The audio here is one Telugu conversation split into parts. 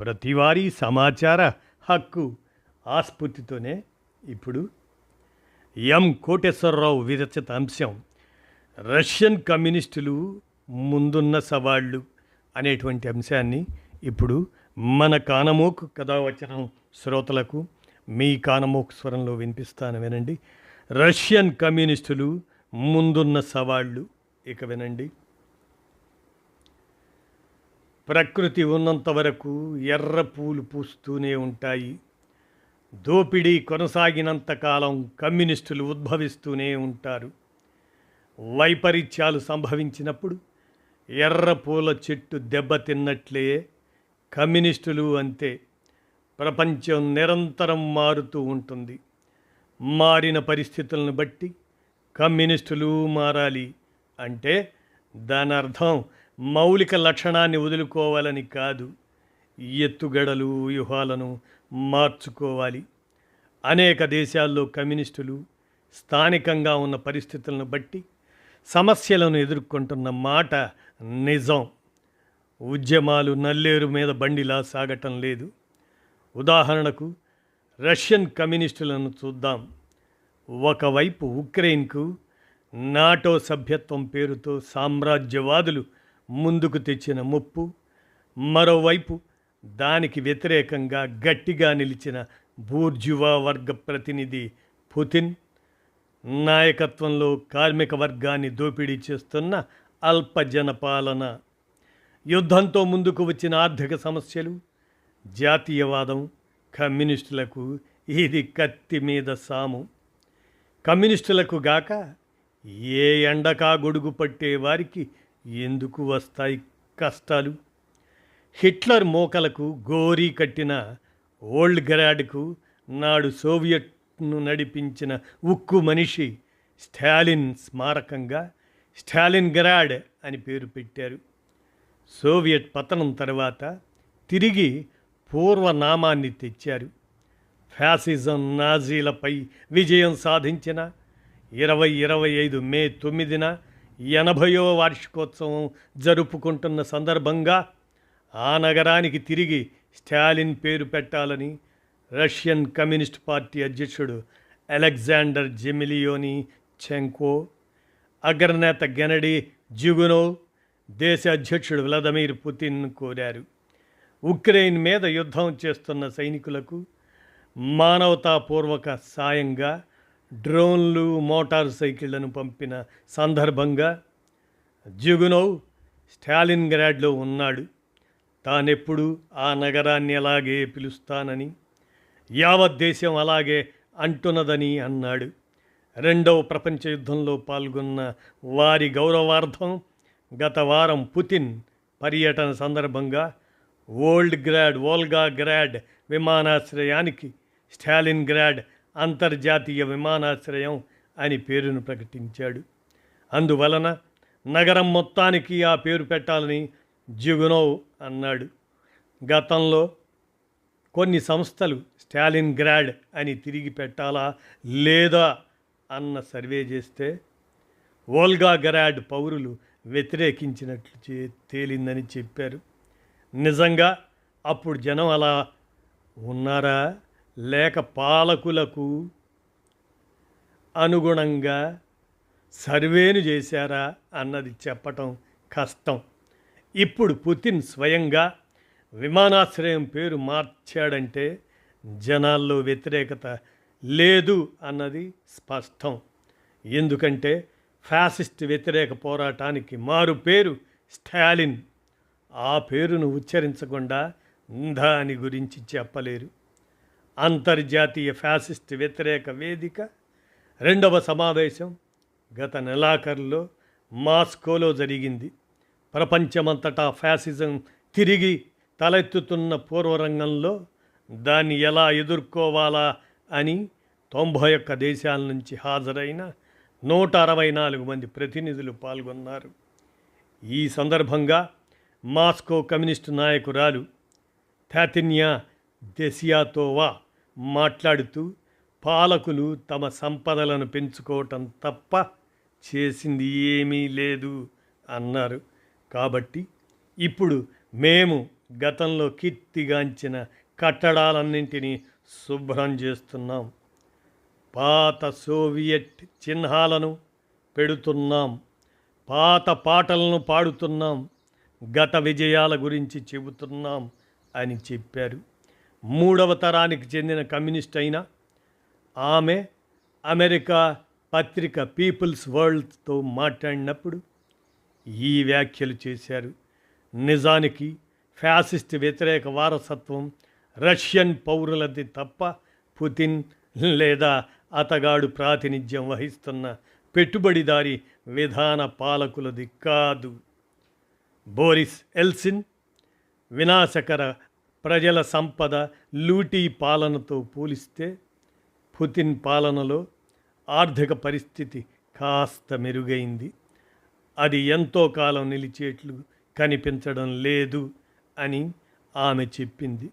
ప్రతివారీ సమాచార హక్కు ఆస్ఫూర్తితోనే ఇప్పుడు ఎం కోటేశ్వరరావు విరచిత అంశం. రష్యన్ కమ్యూనిస్టులు ముందున్న సవాళ్ళు అనేటువంటి అంశాన్ని ఇప్పుడు మన కానమోకు కథావచనం శ్రోతలకు మీ కానమోక్ స్వరంలో వినిపిస్తాను వినండి. రష్యన్ కమ్యూనిస్టులు ముందున్న సవాళ్ళు ఇక వినండి. ప్రకృతి ఉన్నంత వరకు ఎర్ర పూలు పూస్తూనే ఉంటాయి. దోపిడీ కొనసాగినంత కాలం కమ్యూనిస్టులు ఉద్భవిస్తూనే ఉంటారు. వైపరీత్యాలు సంభవించినప్పుడు ఎర్ర పూల చెట్టు దెబ్బతిన్నట్లే కమ్యూనిస్టులు అంతే. ప్రపంచం నిరంతరం మారుతూ ఉంటుంది. మారిన పరిస్థితులను బట్టి కమ్యూనిస్టులు మారాలి అంటే దాని అర్థం మౌలిక లక్షణాన్ని వదులుకోవాలని కాదు ఎత్తుగడలు వ్యూహాలను మార్చుకోవాలి. అనేక దేశాల్లో కమ్యూనిస్టులు స్థానికంగా ఉన్న పరిస్థితులను బట్టి సమస్యలను ఎదుర్కొంటున్న మాట నిజం. ఉద్యమాలు నల్లేరు మీద బండిలా సాగటం లేదు. ఉదాహరణకు రష్యన్ కమ్యూనిస్టులను చూద్దాం. ఒకవైపు ఉక్రెయిన్కు నాటో సభ్యత్వం పేరుతో సామ్రాజ్యవాదులు ముందుకు తెచ్చిన ముప్పు మరోవైపు దానికి వ్యతిరేకంగా గట్టిగా నిలిచిన బూర్జువా వర్గ ప్రతినిధి పుతిన్ నాయకత్వంలో కార్మిక వర్గాన్ని దోపిడీ చేస్తున్న అల్పజన పాలన యుద్ధంతో ముందుకు వచ్చిన ఆర్థిక సమస్యలు జాతీయవాదం కమ్యూనిస్టులకు ఇది కత్తి మీద సాము. కమ్యూనిస్టులకు గాక ఏ ఎండకా గొడుగు పట్టే వారికి ఎందుకు వస్తాయి కష్టాలు? హిట్లర్ మోకలకు గోరీ కట్టిన ఓల్డ్ గ్రాడ్కు నాడు సోవియట్ను నడిపించిన ఉక్కు మనిషి స్టాలిన్ స్మారకంగా స్టాలిన్ గ్రాడ్ అని పేరు పెట్టారు. సోవియట్ పతనం తర్వాత తిరిగి పూర్వనామాన్ని తెచ్చారు. ఫ్యాసిజం నాజీలపై విజయం సాధించిన ఇరవై ఇరవై ఐదు మే తొమ్మిదిన ఎనభయో వార్షికోత్సవం జరుపుకుంటున్న సందర్భంగా ఆ నగరానికి తిరిగి స్టాలిన్ పేరు పెట్టాలని రష్యన్ కమ్యూనిస్ట్ పార్టీ అధ్యక్షుడు అలెగ్జాండర్ జెమిలియోని చెంకో అగ్రనేత గెనడీ జిగునో దేశ అధ్యక్షుడు వ్లాదిమిర్ పుతిన్ కోరారు. ఉక్రెయిన్ మీద యుద్ధం చేస్తున్న సైనికులకు మానవతాపూర్వక సాయంగా డ్రోన్లు మోటార్ సైకిళ్ళను పంపిన సందర్భంగా జుగునోవ్ స్టాలిన్ గ్రాడ్లో ఉన్నాడు. తానెప్పుడు ఆ నగరాన్ని అలాగే పిలుస్తానని యావత్ దేశం అలాగే అంటున్నదని అన్నాడు. రెండవ ప్రపంచ యుద్ధంలో పాల్గొన్న వారి గౌరవార్థం గత వారం పుతిన్ పర్యటన సందర్భంగా ఓల్డ్ గ్రాడ్ వోల్గా గ్రాడ్ విమానాశ్రయానికి స్టాలిన్ గ్రాడ్ అంతర్జాతీయ విమానాశ్రయం అని పేరును ప్రకటించాడు. అందువలన నగరం మొత్తానికి ఆ పేరు పెట్టాలని జిగునోవ్ అన్నాడు. గతంలో కొన్ని సంస్థలు స్టాలిన్ గ్రాడ్ అని తిరిగి పెట్టాలా లేదా అన్న సర్వే చేస్తే ఓల్గా గ్రాడ్ పౌరులు వ్యతిరేకించినట్లు చే తేలిందని చెప్పారు. నిజంగా అప్పుడు జనం అలా ఉన్నారా? లేక పాలకులకు అనుగుణంగా సర్వేను చేశారా అన్నది చెప్పటం కష్టం. ఇప్పుడు పుతిన్ స్వయంగా విమానాశ్రయం పేరు మార్చాడంటే జనాల్లో వ్యతిరేకత లేదు అన్నది స్పష్టం. ఎందుకంటే ఫ్యాసిస్ట్ వ్యతిరేక పోరాటానికి మారు పేరు స్టాలిన్. ఆ పేరును ఉచ్చరించకుండా దాని గురించి చెప్పలేరు. అంతర్జాతీయ ఫ్యాసిస్ట్ వ్యతిరేక వేదిక రెండవ సమావేశం గత నెలాఖరులో మాస్కోలో జరిగింది. ప్రపంచమంతటా ఫ్యాసిజం తిరిగి తలెత్తుతున్న పూర్వరంగంలో దాన్ని ఎలా ఎదుర్కోవాలా అని తొంభై ఒక్క దేశాల నుంచి హాజరైన నూట అరవై నాలుగు మంది ప్రతినిధులు పాల్గొన్నారు. ఈ సందర్భంగా మాస్కో కమ్యూనిస్టు నాయకురాలు థాతిన్యా దెసియాతోవా మాట్లాడుతూ పాలకులు తమ సంపదలను పెంచుకోవటం తప్ప చేసింది ఏమీ లేదు అన్నారు. కాబట్టి ఇప్పుడు మేము గతంలో కీర్తిగాంచిన కట్టడాలన్నింటినీ శుభ్రం చేస్తున్నాం. పాత సోవియట్ చిహ్నాలను పెడుతున్నాం. పాత పాటలను పాడుతున్నాం. గత విజయాల గురించి చెబుతున్నాం అని చెప్పారు. మూడవ తరానికి చెందిన కమ్యూనిస్ట్ అయిన ఆమె అమెరికా పత్రిక పీపుల్స్ వరల్డ్తో మాట్లాడినప్పుడు ఈ వ్యాఖ్యలు చేశారు. నిజానికి ఫ్యాసిస్ట్ వ్యతిరేక వారసత్వం రష్యన్ పౌరులది తప్ప పుతిన్ లేదా అతగాడు ప్రాతినిధ్యం వహిస్తున్న పెట్టుబడిదారి విధాన పాలకులది కాదు. బోరిస్ ఎల్సిన్ వినాశకర ప్రజల సంపద లూటీ పాలనతో పోలిస్తే పుతిన్ పాలనలో ఆర్థిక పరిస్థితి కాస్త మెరుగైంది. అది ఎంతో కాలం నిలిచేట్లు కనిపించడం లేదు అని ఆమె చెప్పింది.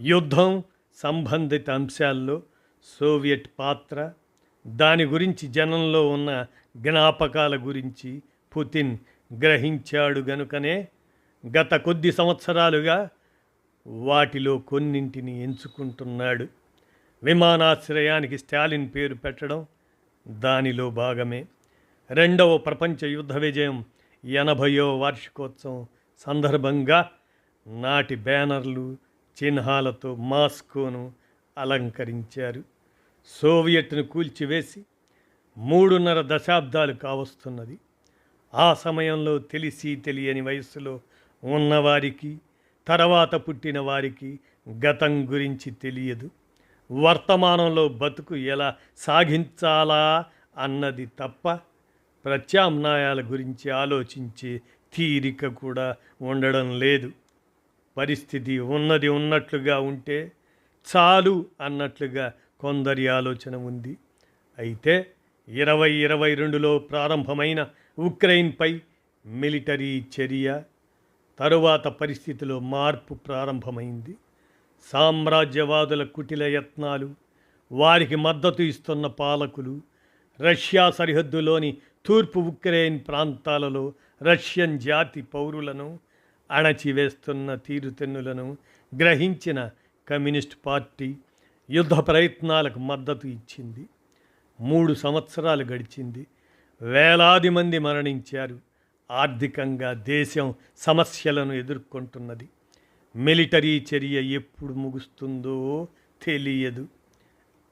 యుద్ధం సంబంధిత అంశాల్లో సోవియట్ పాత్ర దాని గురించి జనంలో ఉన్న జ్ఞాపకాల గురించి పుతిన్ గ్రహించాడు గనుకనే గత కొద్ది సంవత్సరాలుగా వాటిలో కొన్నింటిని ఎంచుకుంటున్నాడు. విమానాశ్రయానికి స్టాలిన్ పేరు పెట్టడం దానిలో భాగమే. రెండవ ప్రపంచ యుద్ధ విజయం ఎనభయో వార్షికోత్సవం సందర్భంగా నాటి బ్యానర్లు చిహ్నాలతో మాస్కోను అలంకరించారు. సోవియట్ను కూల్చివేసి మూడున్నర దశాబ్దాలు కావస్తున్నది. ఆ సమయంలో తెలిసి తెలియని వయస్సులో ఉన్నవారికి తర్వాత పుట్టిన వారికి గతం గురించి తెలియదు. వర్తమానంలో బతుకు ఎలా సాగించాలా అన్నది తప్ప ప్రత్యామ్నాయాల గురించి ఆలోచించే తీరిక కూడా ఉండడం లేదు. పరిస్థితి ఉన్నది ఉన్నట్లుగా ఉంటే చాలు అన్నట్లుగా కొందరి ఆలోచన ఉంది. అయితే ఇరవై ఇరవై రెండులో ప్రారంభమైన ఉక్రెయిన్పై మిలిటరీ చర్య తరువాత పరిస్థితిలో మార్పు ప్రారంభమైంది. సామ్రాజ్యవాదుల కుటిల యత్నాలు వారికి మద్దతు ఇస్తున్న పాలకులు రష్యా సరిహద్దులోని తూర్పు ఉక్రెయిన్ ప్రాంతాలలో రష్యన్ జాతి పౌరులను అణచివేస్తున్న తీరుతెన్నులను గ్రహించిన కమ్యూనిస్ట్ పార్టీ యుద్ధ ప్రయత్నాలకు మద్దతు ఇచ్చింది. మూడు సంవత్సరాలు గడిచింది. వేలాది మంది మరణించారు. ఆర్థికంగా దేశం సమస్యలను ఎదుర్కొంటున్నది. మిలిటరీ చర్య ఎప్పుడు ముగుస్తుందో తెలియదు.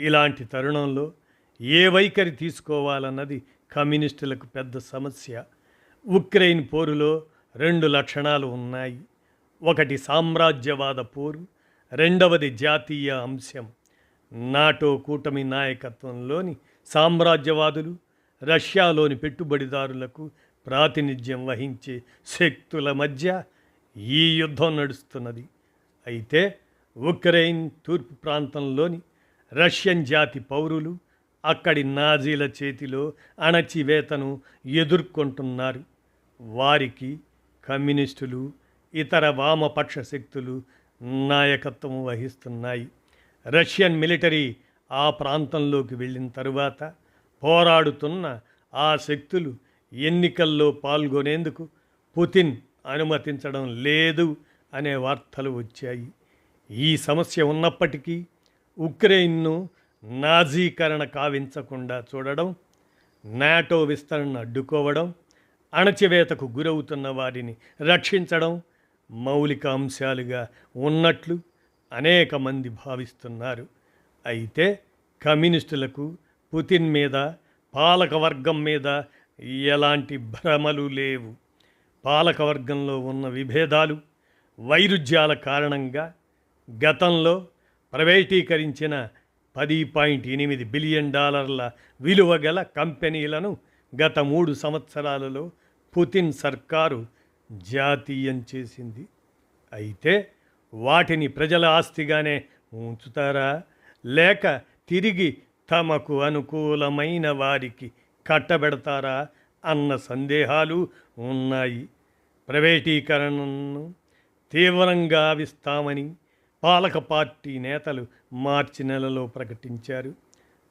ఇలాంటి తరుణంలో ఏ వైఖరి తీసుకోవాలన్నది కమ్యూనిస్టులకు పెద్ద సమస్య. ఉక్రెయిన్ పోరులో రెండు లక్షణాలు ఉన్నాయి. ఒకటి సామ్రాజ్యవాద పోరు రెండవది జాతీయ అంశం. నాటో కూటమి నాయకత్వంలోని సామ్రాజ్యవాదులు రష్యాలోని పెట్టుబడిదారులకు ప్రాతినిధ్యం వహించే శక్తుల మధ్య ఈ యుద్ధం నడుస్తున్నది. అయితే ఉక్రెయిన్ తూర్పు ప్రాంతంలోని రష్యన్ జాతి పౌరులు అక్కడి నాజీల చేతిలో అణచివేతను ఎదుర్కొంటున్నారు. వారికి కమ్యూనిస్టులు ఇతర వామపక్ష శక్తులు నాయకత్వం వహిస్తున్నాయి. రష్యన్ మిలిటరీ ఆ ప్రాంతంలోకి వెళ్ళిన తరువాత పోరాడుతున్న ఆ శక్తులు ఎన్నికల్లో పాల్గొనేందుకు పుతిన్ అనుమతించడం లేదు అనే వార్తలు వచ్చాయి. ఈ సమస్య ఉన్నప్పటికీ ఉక్రెయిన్ను నాజీకరణ కావించకుండా చూడడం నాటో విస్తరణ అడ్డుకోవడం అణచివేతకు గురవుతున్న వారిని రక్షించడం మౌలిక అంశాలుగా ఉన్నట్లు అనేక మంది భావిస్తున్నారు. అయితే కమ్యూనిస్టులకు పుతిన్ మీద పాలకవర్గం మీద ఎలాంటి భ్రమలు లేవు. పాలకవర్గంలో ఉన్న విభేదాలు వైరుధ్యాల కారణంగా గతంలో ప్రైవేటీకరించిన పది పాయింట్ ఎనిమిది బిలియన్ డాలర్ల విలువ గల కంపెనీలను గత మూడు సంవత్సరాలలో పుతిన్ సర్కారు జాతీయం చేసింది. అయితే వాటిని ప్రజల ఆస్తిగానే ఉంచుతారా? లేక తిరిగి తమకు అనుకూలమైన వారికి కట్టబెడతారా అన్న సందేహాలు ఉన్నాయి. ప్రైవేటీకరణను తీవ్రంగా విస్తామని పాలక పార్టీ నేతలు మార్చి నెలలో ప్రకటించారు.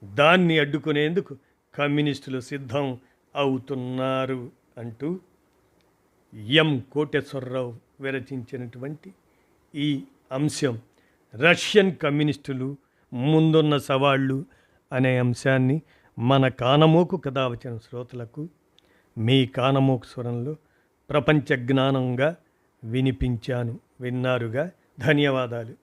దాన్ని అడ్డుకునేందుకు కమ్యూనిస్టులు సిద్ధం అవుతున్నారు అంటూ ఎం కోటేశ్వరరావు విరచించినటువంటి ఈ అంశం రష్యన్ కమ్యూనిస్టులు ముందున్న సవాళ్ళు అనే అంశాన్ని మన కానమోకు కథ వచ్చిన శ్రోతలకు మీ కానమోకు స్వరంలో ప్రపంచ జ్ఞానంగా వినిపించాను విన్నారుగా. ధన్యవాదాలు.